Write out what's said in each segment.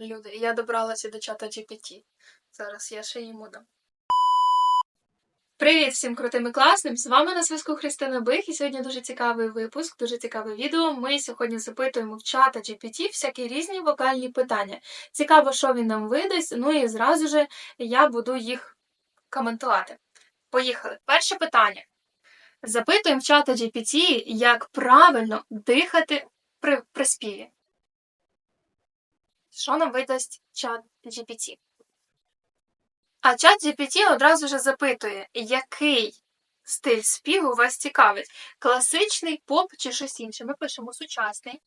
люди. Я добралася до чата GPT. Зараз я ще йому дам. Привіт всім крутим і класним! З вами на зв'язку Христина Бих, і сьогодні дуже цікавий випуск, дуже цікаве відео. Ми сьогодні запитуємо в чата GPT всякі різні вокальні питання. Цікаво, що він нам видасть. Ну і зразу же я буду їх коментувати. Поїхали. Перше питання. Запитуємо в чата GPT, як правильно дихати при, при співі. Що нам видасть чат GPT? А чат GPT одразу ж запитує, який стиль співу вас цікавить? Класичний, поп чи щось інше? Ми пишемо сучасний.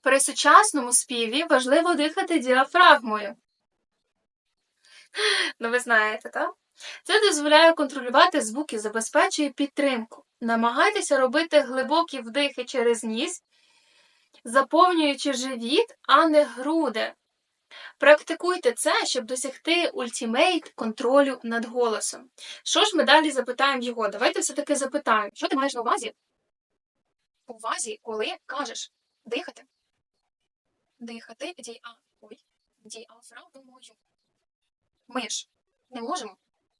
При сучасному співі важливо дихати діафрагмою. Ну, ви знаєте, так? Це дозволяє контролювати звуки, забезпечує підтримку. Намагайтеся робити глибокі вдихи через ніс, заповнюючи живіт, а не груди. Практикуйте це, щоб досягти ультимейт контролю над голосом. Що ж ми далі запитаємо його? Давайте все-таки запитаємо, що ти маєш на увазі? Увазі, коли кажеш дихати. Дихати діа. Ой, діафрагмою. Ми ж не можемо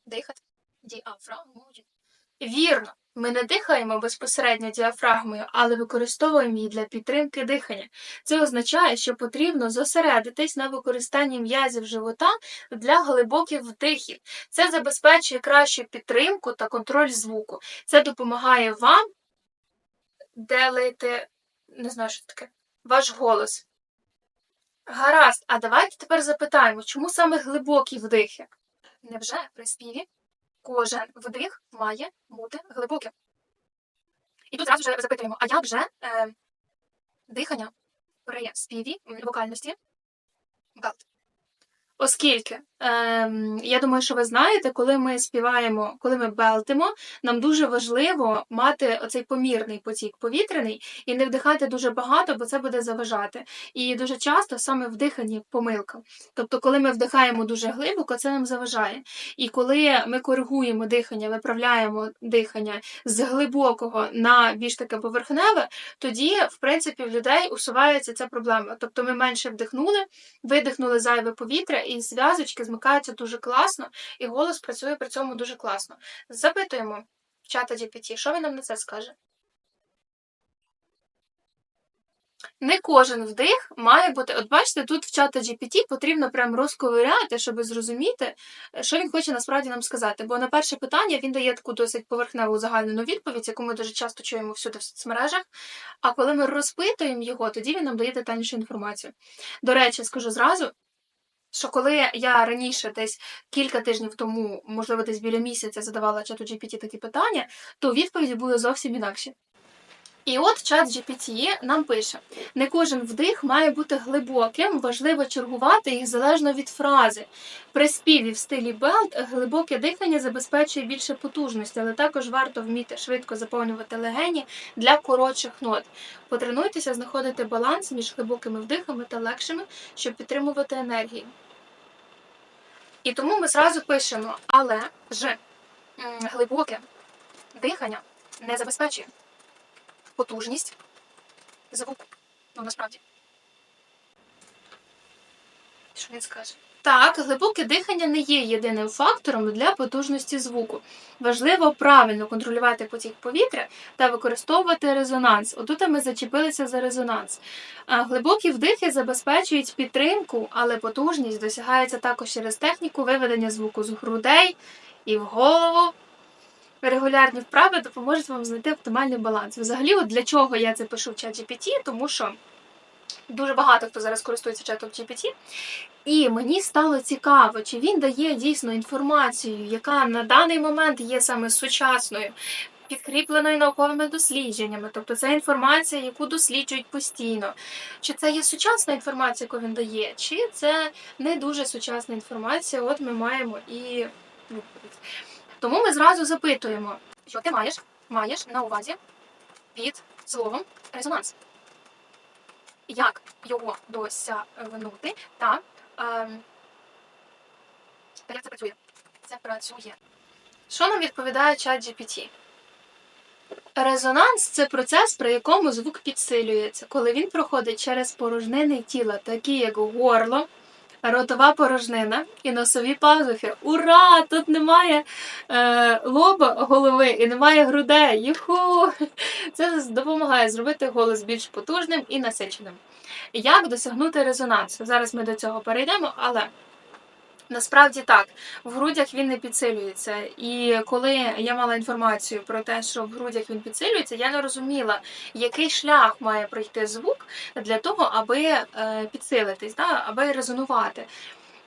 дихати діафрагмою. Вірно, ми не дихаємо безпосередньо діафрагмою, але використовуємо її для підтримки дихання. Це означає, що потрібно зосередитись на використанні м'язів живота для глибоких вдихів. Це забезпечує кращу підтримку та контроль звуку. Це допомагає вам делити, не знаю, що таке, ваш голос. Гаразд, а давайте тепер запитаємо, чому саме глибокі вдихи? Невже при співі кожен вдих має бути глибоким? І тут зразу вже запитуємо, а як же е, дихання при співі вокальності галт? Оскільки я думаю, що ви знаєте, коли ми співаємо, коли ми белтимо, нам дуже важливо мати оцей помірний потік повітряний і не вдихати дуже багато, бо це буде заважати. І дуже часто саме в диханні помилка. Тобто, коли ми вдихаємо дуже глибоко, це нам заважає. І коли ми коригуємо дихання, виправляємо дихання з глибокого на більш таке поверхневе, тоді, в принципі, в людей усувається ця проблема. Тобто ми менше вдихнули, видихнули зайве повітря, і зв'язочки змикаються дуже класно, і голос працює при цьому дуже класно. Запитуємо в чата GPT, що він нам на це скаже. Не кожен вдих має бути. От бачите, тут в чата GPT потрібно прям розковиряти, щоб зрозуміти, що він хоче насправді нам сказати. Бо на перше питання він дає таку досить поверхневу загальну відповідь, яку ми дуже часто чуємо всюди в соцмережах. А коли ми розпитуємо його, тоді він нам дає детальнішу інформацію. До речі, скажу зразу. Що коли я раніше, десь кілька тижнів тому, можливо, десь біля місяця задавала чату GPT такі питання, то відповіді були зовсім інакші. І от чат GPT нам пише: не кожен вдих має бути глибоким, важливо чергувати їх залежно від фрази. При співі в стилі белт глибоке дихання забезпечує більше потужності, але також варто вміти швидко заповнювати легені для коротших нот. Потренуйтеся знаходити баланс між глибокими вдихами та легшими, щоб підтримувати енергію. І тому ми зразу пишемо, але ж глибоке дихання не забезпечує потужність звуку. Ну, насправді. Що він скаже? Так, глибоке дихання не є єдиним фактором для потужності звуку. Важливо правильно контролювати потік повітря та використовувати резонанс. Отут ми зачепилися за резонанс. Глибокі вдихи забезпечують підтримку, але потужність досягається також через техніку виведення звуку з грудей і в голову. Регулярні вправи допоможуть вам знайти оптимальний баланс. Взагалі, от для чого я це пишу в чат GPT, тому що дуже багато хто зараз користується чатом GPT, і мені стало цікаво, чи він дає дійсно інформацію, яка на даний момент є саме сучасною, підкріпленою науковими дослідженнями. Тобто це інформація, яку досліджують постійно. Чи це є сучасна інформація, яку він дає, чи це не дуже сучасна інформація. От ми маємо і відповідь. Тому ми зразу запитуємо, що ти маєш, маєш на увазі під словом резонанс. Як його досягнути та, та як це працює? Це працює. Що нам відповідає чат GPT? Резонанс це процес, при якому звук підсилюється, коли він проходить через порожнини тіла, такі як горло, ротова порожнина і носові пазухи. Ура! Тут немає е, лоба голови і немає грудей. Юху! Це допомагає зробити голос більш потужним і насиченим. Як досягнути резонансу? Зараз ми до цього перейдемо, але. Насправді так, в грудях він не підсилюється. І коли я мала інформацію про те, що в грудях він підсилюється, я не розуміла, який шлях має пройти звук для того, аби е, підсилитись, да, аби резонувати.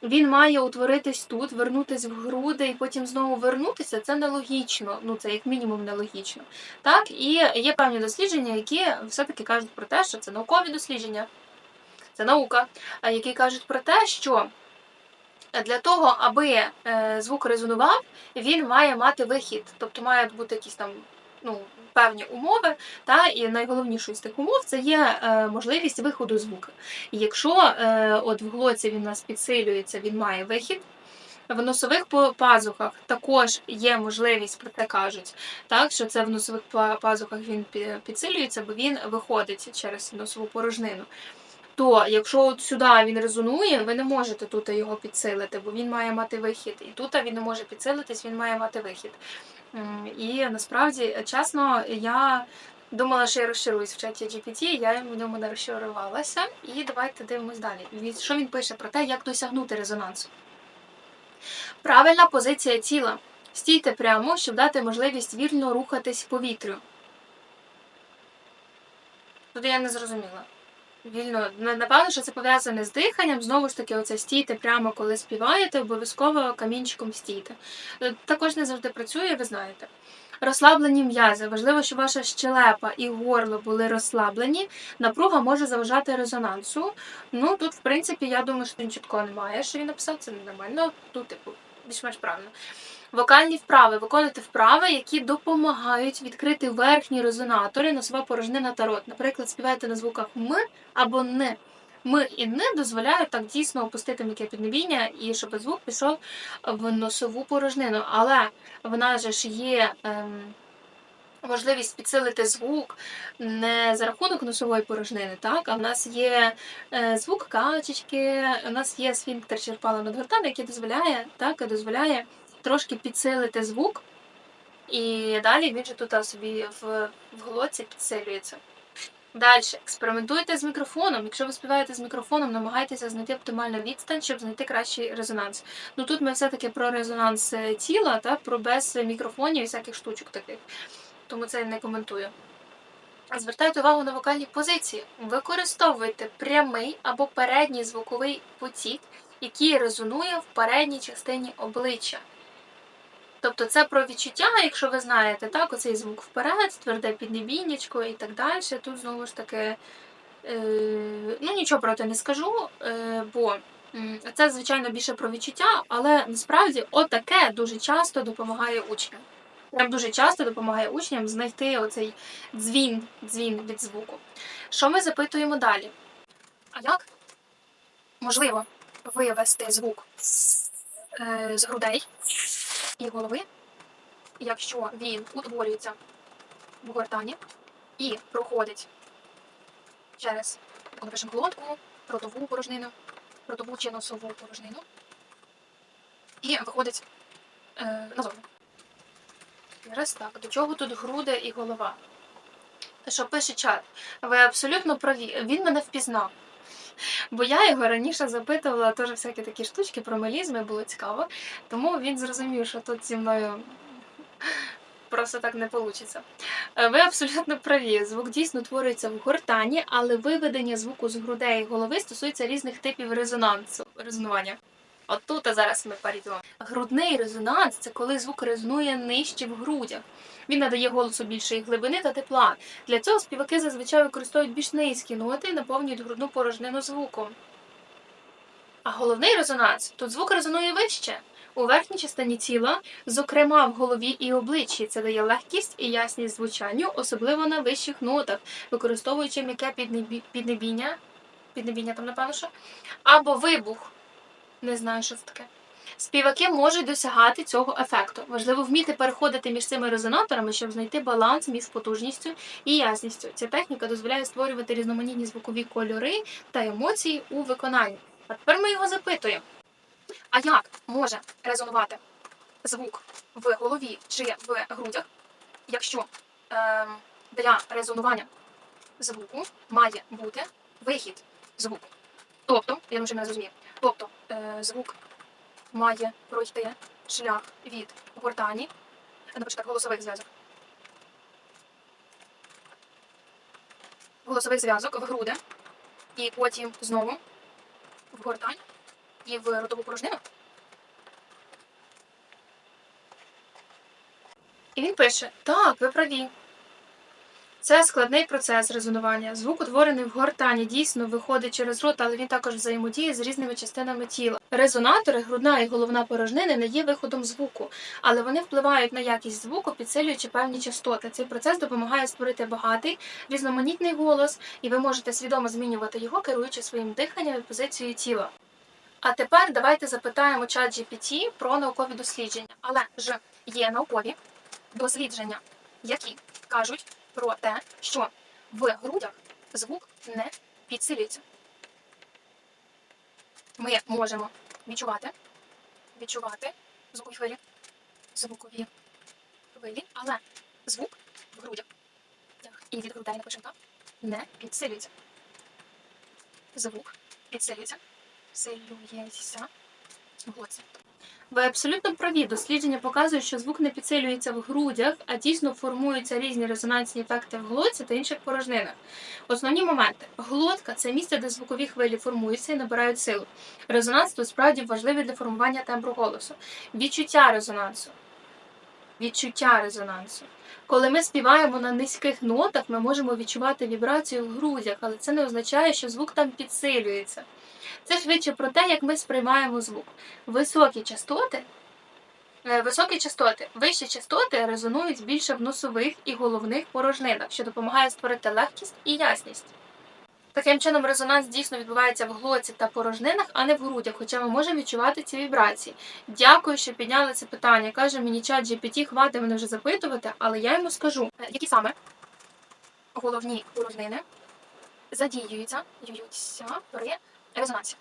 Він має утворитись тут, вернутись в груди і потім знову вернутися. Це нелогічно, ну це як мінімум нелогічно. Так, і є певні дослідження, які все-таки кажуть про те, що це наукові дослідження, це наука, які кажуть про те, що для того, аби е, звук резонував, він має мати вихід, тобто мають бути якісь там ну, певні умови. Та, і найголовнішою з тих умов це є е, можливість виходу звуку. І якщо е, от в глоці він у нас підсилюється, він має вихід. В носових пазухах також є можливість, про те кажуть, так, що це в носових пазухах він підсилюється, бо він виходить через носову порожнину. То якщо от сюди він резонує, ви не можете тут його підсилити, бо він має мати вихід. І тут він не може підсилитись, він має мати вихід. І насправді, чесно, я думала, що я розчаруюсь в чаті GPT, я в ньому не розчарувалася. І давайте дивимось далі. Що він пише про те, як досягнути резонансу? Правильна позиція тіла. Стійте прямо, щоб дати можливість вільно рухатись повітрю. Тут я не зрозуміла. Вільно, Ну, напевно, що це пов'язане з диханням. Знову ж таки, оце стійте прямо, коли співаєте, обов'язково камінчиком стійте. Е, Також не завжди працює, ви знаєте. Розслаблені м'язи. Важливо, щоб ваша щелепа і горло були розслаблені. Напруга може заважати резонансу. Ну тут, в принципі, я думаю, що він чіткого немає. Що він написав, це нормально. Тут, типу, більш-менш правильно. Вокальні вправи. Виконуйте вправи, які допомагають відкрити верхні резонатори, носова порожнина та рот. Наприклад, співайте на звуках М або Н. М і Н дозволяють так дійсно опустити м'яке піднебіння і щоб звук пішов в носову порожнину. Але в нас же ж є ем, можливість підсилити звук не за рахунок носової порожнини, так? а в нас є е, звук качечки, у нас є сфінктер черпала надгортани, який дозволяє, так, дозволяє трошки підсилити звук, і далі він же тут собі в, в глотці підсилюється. Далі експериментуйте з мікрофоном. Якщо ви співаєте з мікрофоном, намагайтеся знайти оптимальну відстань, щоб знайти кращий резонанс. Ну тут ми все-таки про резонанс е, тіла, та про без мікрофонів і всяких штучок таких. Тому це я не коментую. Звертайте увагу на вокальні позиції. Використовуйте прямий або передній звуковий потік, який резонує в передній частині обличчя. Тобто це про відчуття, якщо ви знаєте, так, оцей звук вперед, тверде піднебіннячко і так далі. Тут знову ж таки е, ну, нічого про це не скажу, е, бо це, звичайно, більше про відчуття, але насправді отаке дуже часто допомагає учням. Прям дуже часто допомагає учням знайти оцей дзвін, дзвін від звуку. Що ми запитуємо далі? А як можливо вивести звук з, е, з грудей і голови, якщо він утворюється в гортані і проходить через коли пишемо глотку, ротову порожнину, ротову чи носову порожнину і виходить е, назовні. Раз так, до чого тут груди і голова? Що пише чат? Ви абсолютно праві. Він мене впізнав. Бо я його раніше запитувала теж всякі такі штучки про мелізми, було цікаво. Тому він зрозумів, що тут зі мною просто так не вийде. Ви абсолютно праві. Звук дійсно творюється в гортані, але виведення звуку з грудей і голови стосується різних типів резонансу, резонування. От тут а зараз ми перейдемо. Грудний резонанс це коли звук резонує нижче в грудях. Він надає голосу більшої глибини та тепла. Для цього співаки зазвичай використовують більш низькі ноти і наповнюють грудну порожнину звуком. А головний резонанс тут звук резонує вище. У верхній частині тіла, зокрема в голові і обличчі, це дає легкість і ясність звучанню, особливо на вищих нотах, використовуючи м'яке піднебі- піднебіння, піднебіння там напевно, що, або вибух. Не знаю, що це таке. Співаки можуть досягати цього ефекту. Важливо вміти переходити між цими резонаторами, щоб знайти баланс між потужністю і ясністю. Ця техніка дозволяє створювати різноманітні звукові кольори та емоції у виконанні. А тепер ми його запитуємо. А як може резонувати звук в голові чи в грудях, якщо ем, для резонування звуку має бути вихід звуку? Тобто, я думаю, що мене зрозумів. Тобто, е, звук має пройти шлях від гортані, наприклад, голосових зв'язок. Голосових зв'язок в груди, і потім знову в гортань і в ротову порожнину. І він пише: Так, ви праві. Це складний процес резонування. Звук, утворений в гортані, дійсно виходить через рот, але він також взаємодіє з різними частинами тіла. Резонатори, грудна і головна порожнини не є виходом звуку, але вони впливають на якість звуку, підсилюючи певні частоти. Цей процес допомагає створити багатий, різноманітний голос, і ви можете свідомо змінювати його, керуючи своїм диханням і позицією тіла. А тепер давайте запитаємо чат GPT про наукові дослідження. Але ж є наукові дослідження, які кажуть про те, що в грудях звук не підсилюється. Ми можемо відчувати, відчувати звукові хвилі, звукові хвилі, але звук в грудях і від грудей напишемо так, не підсилюється. Звук підсилюється, силюється в глотці. Ви абсолютно праві. Дослідження показують, що звук не підсилюється в грудях, а дійсно формуються різні резонансні ефекти в глотці та інших порожнинах. Основні моменти: глотка це місце, де звукові хвилі формуються і набирають силу. Резонанс тут справді важливий для формування тембру голосу. Відчуття резонансу. Відчуття резонансу. Коли ми співаємо на низьких нотах, ми можемо відчувати вібрацію в грудях, але це не означає, що звук там підсилюється. Це швидше про те, як ми сприймаємо звук. Високі частоти, е, високі частоти, вищі частоти резонують більше в носових і головних порожнинах, що допомагає створити легкість і ясність. Таким чином, резонанс дійсно відбувається в глоці та порожнинах, а не в грудях, хоча ми можемо відчувати ці вібрації. Дякую, що підняли це питання. Каже мені чат GPT, хватить мене вже запитувати, але я йому скажу, е, які саме головні порожнини задіюються діються при резонансі.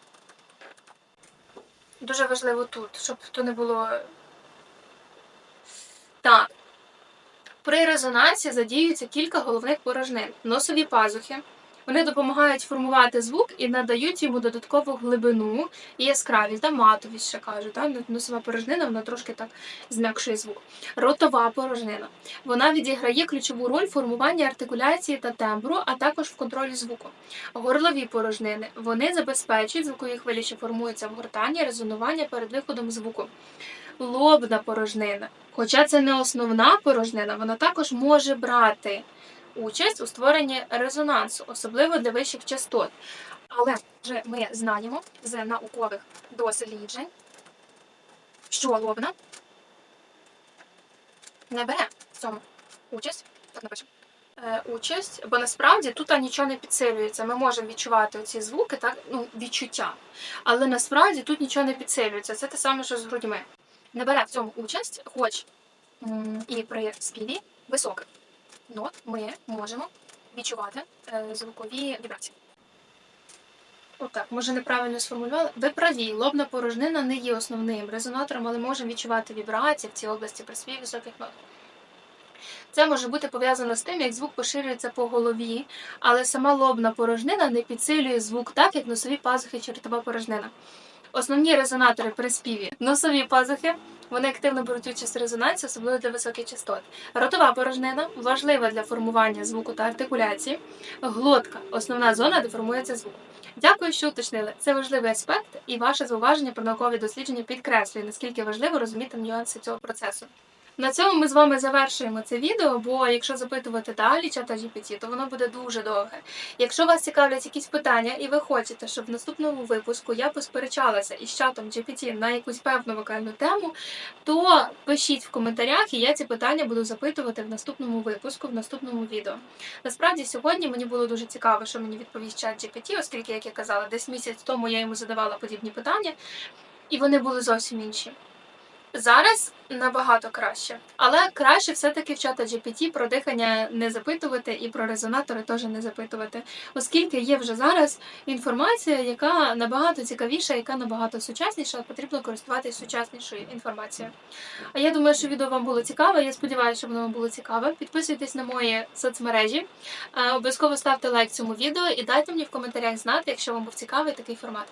Дуже важливо тут, щоб то не було. Так. При резонансі задіюється кілька головних порожнин. Носові пазухи. Вони допомагають формувати звук і надають йому додаткову глибину і яскравість, та матовість, ще кажуть. Та? Носова порожнина вона трошки так зм'якшує звук. Ротова порожнина. Вона відіграє ключову роль в формуванні артикуляції та тембру, а також в контролі звуку. Горлові порожнини. Вони забезпечують звукові хвилі, що формуються в гортані, резонування перед виходом звуку. Лобна порожнина. Хоча це не основна порожнина, вона також може брати участь у створенні резонансу, особливо для вищих частот. Але вже ми знаємо з наукових досліджень, що лобна не бере в цьому участь. Так напишемо. Участь, бо насправді тут нічого не підсилюється. Ми можемо відчувати ці звуки, так, ну, відчуття. Але насправді тут нічого не підсилюється. Це те саме, що з грудьми. Не бере в цьому участь, хоч і при співі високих нот ми можемо відчувати е, звукові вібрації. Отак, може неправильно сформулювали. Ви праві, лобна порожнина не є основним резонатором, але можемо відчувати вібрації в цій області при співі високих нот. Це може бути пов'язано з тим, як звук поширюється по голові, але сама лобна порожнина не підсилює звук так, як носові пазухи чи ротова порожнина. Основні резонатори при співі носові пазухи. Вони активно беруть участь в резонансі, особливо для високих частот. Ротова порожнина важлива для формування звуку та артикуляції. Глотка основна зона, де формується звук. Дякую, що уточнили. Це важливий аспект, і ваше зауваження про наукові дослідження підкреслює, наскільки важливо розуміти нюанси цього процесу. На цьому ми з вами завершуємо це відео, бо якщо запитувати далі чата GPT, то воно буде дуже довге. Якщо вас цікавлять якісь питання, і ви хочете, щоб в наступному випуску я посперечалася із чатом GPT на якусь певну вокальну тему, то пишіть в коментарях, і я ці питання буду запитувати в наступному випуску, в наступному відео. Насправді, сьогодні мені було дуже цікаво, що мені відповість чат GPT, оскільки, як я казала, десь місяць тому я йому задавала подібні питання. і вони були зовсім інші. Зараз набагато краще, але краще все-таки в чата GPT про дихання не запитувати і про резонатори теж не запитувати, оскільки є вже зараз інформація, яка набагато цікавіша, яка набагато сучасніша, потрібно користуватися сучаснішою інформацією. А я думаю, що відео вам було цікаве. Я сподіваюся, що воно вам було цікаве. Підписуйтесь на мої соцмережі, Е, обов'язково ставте лайк цьому відео і дайте мені в коментарях знати, якщо вам був цікавий такий формат.